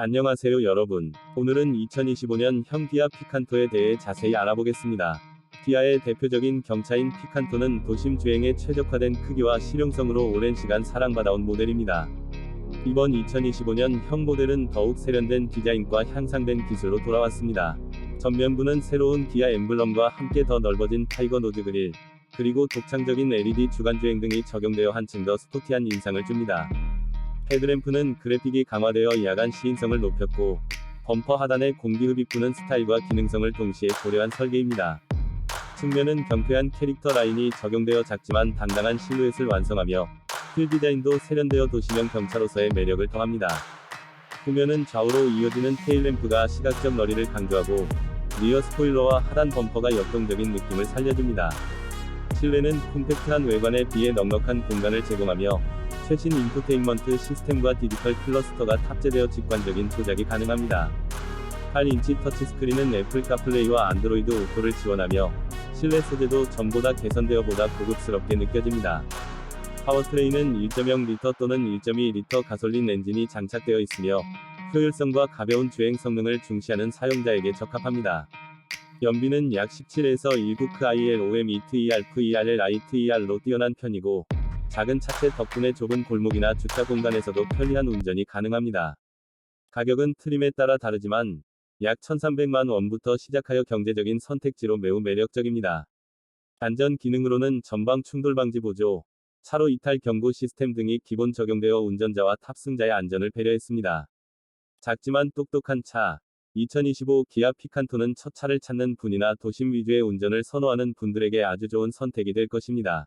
안녕하세요 여러분. 오늘은 2025년 형 기아 피칸토에 대해 자세히 알아보겠습니다. 기아의 대표적인 경차인 피칸토는 도심 주행에 최적화된 크기와 실용성으로 오랜 시간 사랑받아온 모델입니다. 이번 2025년 형 모델은 더욱 세련된 디자인과 향상된 기술로 돌아왔습니다. 전면부는 새로운 기아 엠블럼과 함께 더 넓어진 타이거 노즈 그릴, 그리고 독창적인 LED 주간주행 등이 적용되어 한층 더 스포티한 인상을 줍니다. 헤드램프는 그래픽이 강화되어 야간 시인성을 높였고, 범퍼 하단에 공기 흡입구는 스타일과 기능성을 동시에 고려한 설계입니다. 측면은 경쾌한 캐릭터 라인이 적용되어 작지만 당당한 실루엣을 완성하며, 휠 디자인도 세련되어 도시명 경차로서의 매력을 더합니다. 후면은 좌우로 이어지는 테일램프가 시각적 너리를 강조하고, 리어 스포일러와 하단 범퍼가 역동적인 느낌을 살려줍니다. 실내는 콤팩트한 외관에 비해 넉넉한 공간을 제공하며, 최신 인포테인먼트 시스템과 디지털 클러스터가 탑재되어 직관적인 조작이 가능합니다. 8인치 터치스크린은 애플 카플레이와 안드로이드 오토를 지원하며 실내 소재도 전보다 개선되어 보다 고급스럽게 느껴집니다. 파워트레인은 1.0리터 또는 1.2리터 가솔린 엔진이 장착되어 있으며 효율성과 가벼운 주행 성능을 중시하는 사용자에게 적합합니다. 연비는 약 17에서 19크 IL OM ETER VRL ITER로 뛰어난 편이고 작은 차체 덕분에 좁은 골목이나 주차 공간에서도 편리한 운전이 가능합니다. 가격은 트림에 따라 다르지만 약 1,300만 원부터 시작하여 경제적인 선택지로 매우 매력적입니다. 안전 기능으로는 전방 충돌 방지 보조, 차로 이탈 경고 시스템 등이 기본 적용되어 운전자와 탑승자의 안전을 배려했습니다. 작지만 똑똑한 차. 2025 기아 피칸토는 첫 차를 찾는 분이나 도심 위주의 운전을 선호하는 분들에게 아주 좋은 선택이 될 것입니다.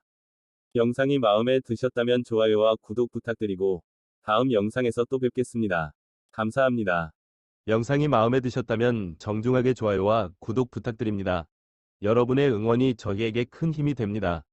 영상이 마음에 드셨다면 좋아요와 구독 부탁드리고 다음 영상에서 또 뵙겠습니다. 감사합니다. 영상이 마음에 드셨다면 정중하게 좋아요와 구독 부탁드립니다. 여러분의 응원이 저희에게 큰 힘이 됩니다.